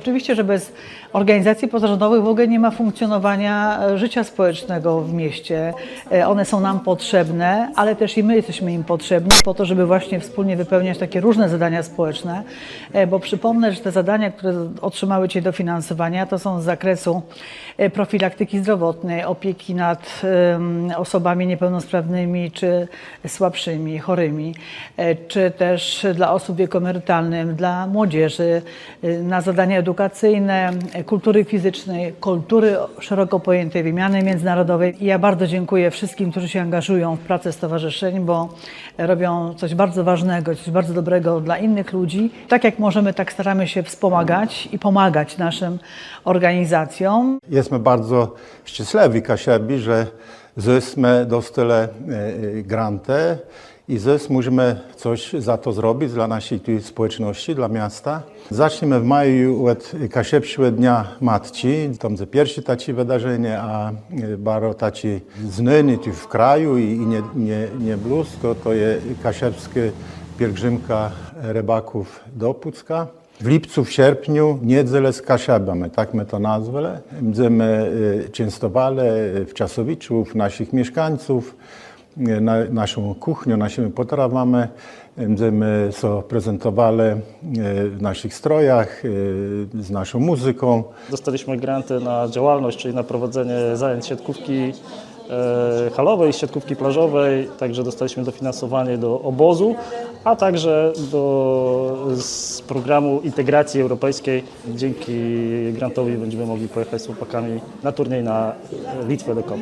Oczywiście, że bez organizacji pozarządowych w ogóle nie ma funkcjonowania e, życia społecznego w mieście. E, One są nam potrzebne, ale też i my jesteśmy im potrzebni po to, żeby właśnie wspólnie wypełniać takie różne zadania społeczne, E, bo przypomnę, że te zadania, które otrzymały Cię dofinansowania, to są z zakresu profilaktyki zdrowotnej, opieki nad osobami niepełnosprawnymi czy słabszymi, chorymi, czy też dla osób wieku emerytalnym, dla młodzieży, na zadania edukacyjne, e, kultury fizycznej, kultury szeroko pojętej wymiany międzynarodowej. I ja bardzo dziękuję wszystkim, którzy się angażują w pracę stowarzyszeń, bo robią coś bardzo ważnego, coś bardzo dobrego dla innych ludzi. Tak jak możemy, tak staramy się wspomagać i pomagać naszym organizacjom. Jesmo bardzo szczęśliwi Kaszebi, że żeśmy dostali e, grantę i że możemy coś za to zrobić dla naszej tu społeczności, dla miasta. Zaczniemy w maju od Kaszepszego Dnia Matci. Tam za pierwsze tacie wydarzenie, a e, bardzo tacie znany tu w kraju i nie, nie, nie blusko, to jest Kaszepska pielgrzymka rybaków do Pucka. W lipcu, w sierpniu niedzielę z kaszebami, tak my to nazwali. Będziemy y, częstowali w Czasowiczów naszych mieszkańców, y, na, naszą kuchnią, naszymi potrawami. Będziemy so prezentowali y, w naszych strojach, y, z naszą muzyką. Dostaliśmy granty na działalność, czyli na prowadzenie zajęć siatkówki halowej, siatkówki plażowej, także dostaliśmy dofinansowanie do obozu, a także do, z programu integracji europejskiej. Dzięki grantowi będziemy mogli pojechać z chłopakami na turniej na Litwę do Kopu.